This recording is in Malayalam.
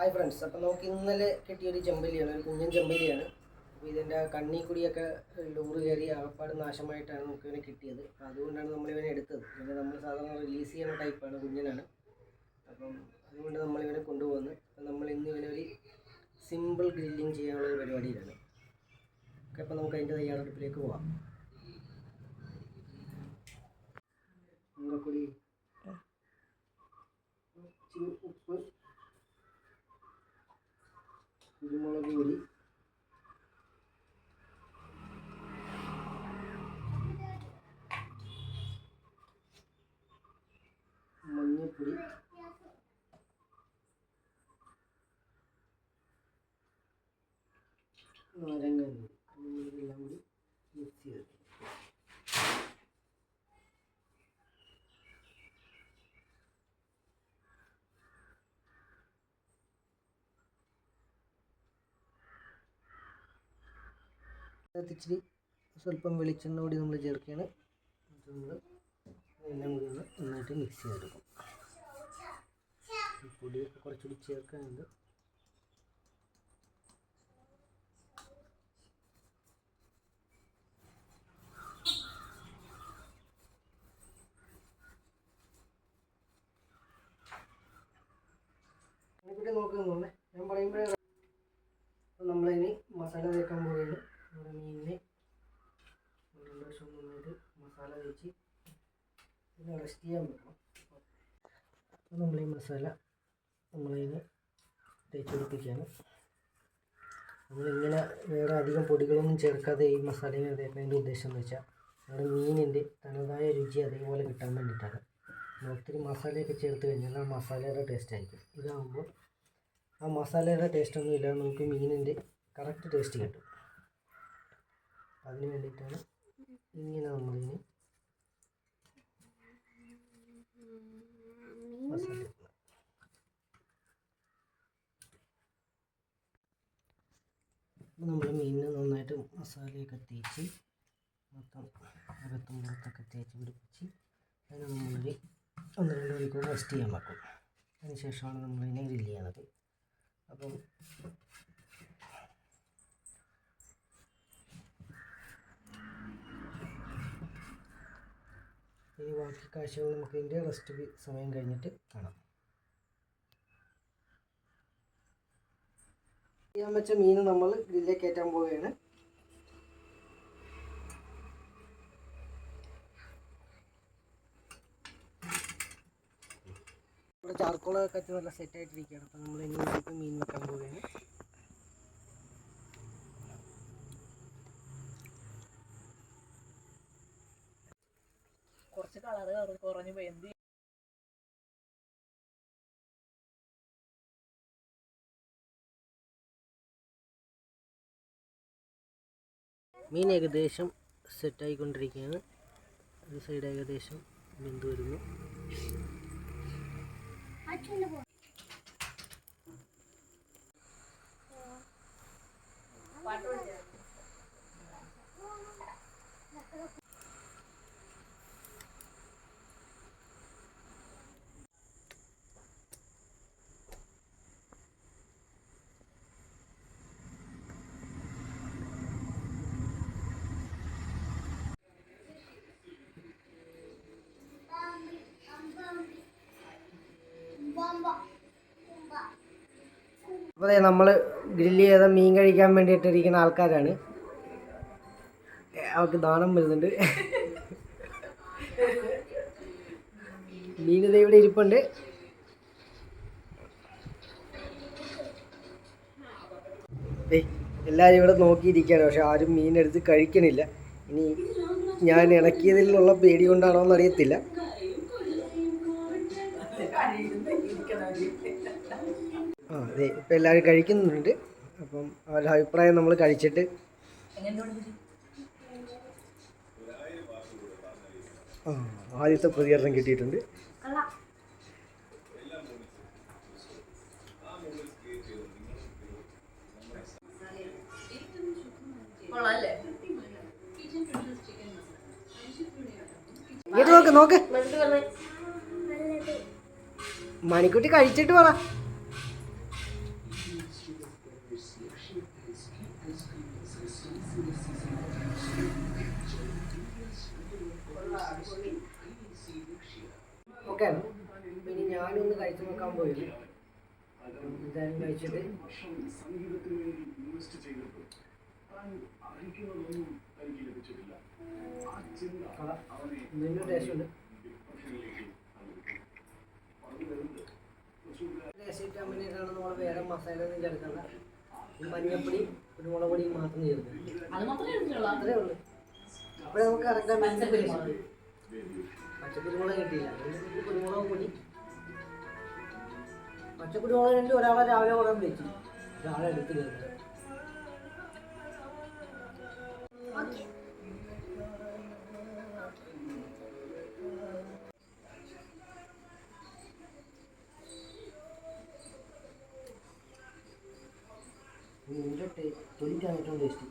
ഹായ് ഫ്രണ്ട്സ് അപ്പോൾ നമുക്ക് ഇന്നലെ കിട്ടിയൊരു ചെമ്പല്ലിയാണ് ഒരു കുഞ്ഞൻ ചെമ്പല്ലിയാണ്. അപ്പോൾ ഇതിന്റെ കണ്ണി കൂടിയൊക്കെ ലൂറ് കയറി ആകപ്പാട് നാശമായിട്ടാണ് നമുക്ക് ഇവനെ കിട്ടിയത്. അതുകൊണ്ടാണ് നമ്മൾ ഇവനെ എടുത്തത്. ഇവനെ നമ്മൾ സാധാരണ റിലീസ് ചെയ്യുന്ന ടൈപ്പാണ് കുഞ്ഞനാണ്. അപ്പം അതുകൊണ്ട് നമ്മൾ ഇവനെ കൊണ്ടുപോകുന്നത് അപ്പം നമ്മൾ ഇന്ന് ഇവനെ ഒരു സിമ്പിൾ ഗ്രില്ലിങ് ചെയ്യാനുള്ള ഒരു പരിപാടിയിലാണ്. ഓക്കെ അപ്പോൾ നമുക്ക് അതിന്റെ തയ്യാറെടുപ്പിലേക്ക് പോവാം. കൂടി കുരുമുളക് പൊടി. മഞ്ഞൾപ്പൊടി നാരങ്ങ ഇതെല്ലാം കൂടി മിക്സ് ചെയ്ത് അതിനകത്ത് ഇച്ചിരി സ്വല്പം വെളിച്ചെണ്ണ കൂടി നമ്മൾ ചേർക്കുകയാണ്. എല്ലാം കൂടി ഒന്ന് നന്നായിട്ട് മിക്സ് ചെയ്തെടുക്കും. പൊടിയൊക്കെ കുറച്ചുകൂടി ചേർക്കാനുണ്ട്. ഞാൻ പറയുമ്പോഴേ നമ്മളിനി മസാല തേക്കാൻ പോവുകയാണ് നമ്മുടെ മീനിനെ രണ്ട് വർഷം നന്നായിട്ട് മസാല തേച്ച് പിന്നെ റെസ്റ്റ് ചെയ്യാൻ വെക്കണം അപ്പോൾ നമ്മൾ ഈ മസാല നമ്മളതിന് തേച്ച് പിടിപ്പിക്കുകയാണ്. നമ്മളിങ്ങനെ വേറെ അധികം പൊടികളൊന്നും ചേർക്കാതെ ഈ മസാല ഇങ്ങനെ തേക്കുന്നതിന്റെ ഉദ്ദേശം എന്ന് വെച്ചാൽ നമ്മുടെ മീനിന്റെ തനതായ രുചി അതേപോലെ കിട്ടാൻ വേണ്ടിയിട്ടാണ്. ഒത്തിരി മസാലയൊക്കെ ചേർത്ത് കഴിഞ്ഞാൽ ആ മസാലയുടെ ടേസ്റ്റ് ആയിരിക്കും. ഇതാകുമ്പോൾ ആ മസാലയുടെ ടേസ്റ്റ് ഒന്നും ഇല്ലാതെ നമുക്ക് മീനിന്റെ കറക്റ്റ് ടേസ്റ്റ് കിട്ടും. അതിന് വേണ്ടിയിട്ടാണ് ഇങ്ങനെ നമ്മളിതിന് മസാല ഇടുന്നത്. അപ്പോൾ നമ്മൾ മീനിന് നന്നായിട്ട് മസാലയൊക്കെ തേച്ച് മൊത്തം അകത്തും പുറത്തൊക്കെ തേച്ച് പിടിപ്പിച്ച് അതിന് നമ്മളൊരു ഒന്ന് രണ്ട് മണിക്കൂർ റെസ്റ്റ് ചെയ്യാൻ വെക്കും. അതിന് ശേഷമാണ് നമ്മളതിനെ ഗ്രില്ല് ചെയ്യണത്. അപ്പം ഇനി ബാക്കി കാഴ്ചകൾ നമുക്ക് ഇതിന്റെ റെസ്റ്റ് സമയം കഴിഞ്ഞിട്ട് കാണാം. ചെയ്യാൻ വെച്ച മീൻ നമ്മൾ ഗ്രില്ലേ കയറ്റാൻ പോവുകയാണ്. ഇവിടെ ചാർക്കോളൊക്കെ കത്തി നല്ല സെറ്റ് ആയിട്ടിരിക്കുകയാണ്. അപ്പം നമ്മൾ ഇനി മീൻ വെക്കാൻ പോവുകയാണ്. കുറച്ച് കളറ് കുറഞ്ഞു പോയി. എന്ത് മീൻ ഏകദേശം സെറ്റായിക്കൊണ്ടിരിക്കുകയാണ്. ഒരു സൈഡ് ഏകദേശം ബന്ധു വരുന്നു. അപ്പോൾ നമ്മൾ ഗ്രില്ല് ചെയ്ത മീൻ കഴിക്കാൻ വേണ്ടിയിട്ട് ഇരിക്കുന്ന ആൾക്കാരാണ്. അവർക്ക് ദാനം വരുന്നുണ്ട്. ദേ ഇവിടെ ഇരിപ്പുണ്ട്. എല്ലാവരും ഇവിടെ നോക്കിയിരിക്കുകയാണ്. പക്ഷെ ആരും മീനെടുത്ത് കഴിക്കണില്ല. ഇനി ഞാൻ ഇളക്കിയതിലുള്ള പേടി കൊണ്ടാണോ എന്ന് അതെ ഇപ്പം എല്ലാവരും കഴിക്കുന്നുണ്ട്. അപ്പം അവരുടെ അഭിപ്രായം നമ്മൾ കഴിച്ചിട്ട്. ആദ്യത്തെ പ്രതികരണം കിട്ടിയിട്ടുണ്ട്. നോക്ക്. മണിക്കുട്ടി കഴിച്ചിട്ട് പറ. ഞാനും ഒന്ന് കഴിച്ചു നോക്കാൻ പോയി എന്തായാലും കഴിച്ചിട്ട്. കൊള്ളാം. ഇതിന്റെ ടേസ്റ്റ് ഉണ്ട് ടേസ്റ്റ് കിട്ടാൻ വേണ്ടിയിട്ടാണ് നമ്മൾ വേറെ മസാല ഒന്നും ചേർക്കണ്ട. മഞ്ഞപ്പൊടി കുരുമുളക് പൊടിയും മാത്രം ചേർക്കും. അത്രേ ഉള്ളൂ. അപ്പോഴേ നമുക്ക് ഇറക്കാൻ വേണ്ടി പച്ചക്കുരുമുളക്. കിട്ടിയില്ല. കുരുമുളക് പൊടി പച്ചക്കുരുമുളക് വേണ്ടി ഒരാളെ രാവിലെ കൊണ്ടാൻ വെച്ചു. ഒരാളെ എടുത്തില്ല കയറി തൊലിക്കാണ് ഏറ്റവും ടേസ്റ്റ്